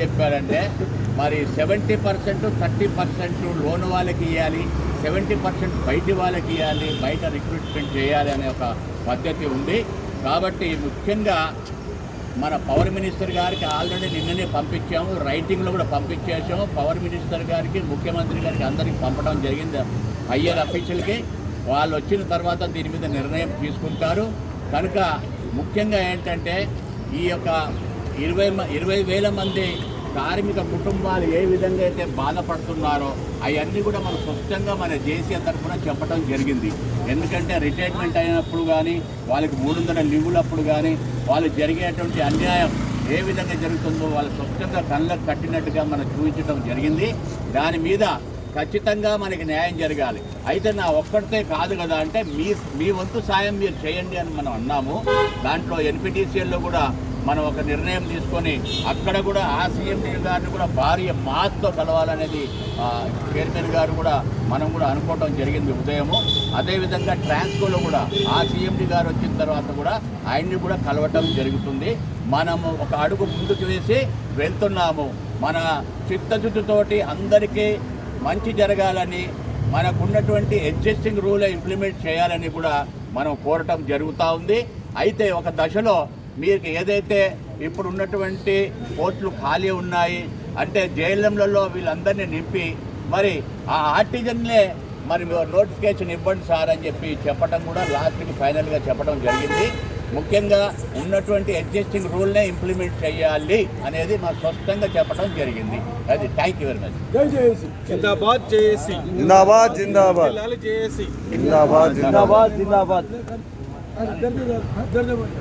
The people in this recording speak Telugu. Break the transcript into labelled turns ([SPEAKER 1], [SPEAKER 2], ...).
[SPEAKER 1] చెప్పారంటే మరి seventy percent thirty percent loan వాళ్ళకి ఇవ్వాలి సెవెంటీ పర్సెంట్ బయటి వాళ్ళకి ఇవ్వాలి బయట రిక్రూట్మెంట్ చేయాలి అనే ఒక పద్ధతి ఉంది. కాబట్టి ముఖ్యంగా మన పవర్ మినిస్టర్ గారికి ఆల్రెడీ నిన్ననే పంపించాము రైటింగ్లో కూడా పంపించేసాము పవర్ మినిస్టర్ గారికి ముఖ్యమంత్రి గారికి అందరికి పంపడం జరిగింది. హయ్యర్ అఫీషియల్కి వాళ్ళు వచ్చిన తర్వాత దీని మీద నిర్ణయం తీసుకుంటారు. కనుక ముఖ్యంగా ఏంటంటే ఈ యొక్క ఇరవై మ- ఇరవై వేల మంది కార్మిక కుటుంబాలు ఏ విధంగా అయితే బాధపడుతున్నారో అవన్నీ కూడా మనం స్పష్టంగా మన జేసీ తరఫున చెప్పడం జరిగింది. ఎందుకంటే రిటైర్మెంట్ అయినప్పుడు కానీ వాళ్ళకి మూడు వందల లీవులప్పుడు కానీ వాళ్ళు జరిగేటువంటి అన్యాయం ఏ విధంగా జరుగుతుందో వాళ్ళు స్పష్టంగా కళ్ళకు కట్టినట్టుగా మనం చూపించడం జరిగింది. దాని మీద ఖచ్చితంగా మనకి న్యాయం జరగాలి. అయితే నా ఒక్కడితే కాదు కదా అంటే మీ మీ వంతు సాయం మీరు చేయండి అని మనం అన్నాము. దాంట్లో ఎన్పిటిసిఎల్లో కూడా మనం ఒక నిర్ణయం తీసుకొని అక్కడ కూడా ఆ సీఎండీ గారిని కూడా భారీ మాస్తో కలవాలనేది చైర్మన్ గారు కూడా మనం కూడా అనుకోవడం జరిగింది ఉదయము. అదేవిధంగా ట్రాన్స్కోలో కూడా ఆ సీఎండీ గారు వచ్చిన తర్వాత కూడా ఆయన్ని కూడా కలవటం జరుగుతుంది. మనము ఒక అడుగు ముందుకు వేసి వెళ్తున్నాము. మన చిత్తశుద్ధితోటి అందరికీ మంచి జరగాలని మనకున్నటువంటి ఎగ్జిస్టింగ్ రూల్ ఇంప్లిమెంట్ చేయాలని కూడా మనం కోరటం జరుగుతూ ఉంది. అయితే ఒక దశలో మీకు ఏదైతే ఇప్పుడు ఉన్నటువంటి పోస్టులు ఖాళీ ఉన్నాయి అంటే జైళ్ళలో వీళ్ళందరినీ నింపి మరి ఆ ఆర్టిజన్లే మరి నోటిఫికేషన్ ఇవ్వండి సార్ అని చెప్పి చెప్పడం కూడా లాస్ట్కి ఫైనల్గా చెప్పడం జరిగింది. ముఖ్యంగా ఉన్నటువంటి ఎగ్జిస్టింగ్ రూల్నే ఇంప్లిమెంట్ చేయాలి అనేది మా స్పష్టంగా చెప్పడం జరిగింది. అది థ్యాంక్ యూ వెరీ మచ్
[SPEAKER 2] జిందాబాద్ జేఏసీ. జిల్లాలు
[SPEAKER 3] జిందాబాద్ జిందాబాద్.
[SPEAKER 4] జిందాబాద్ జిందాబాద్.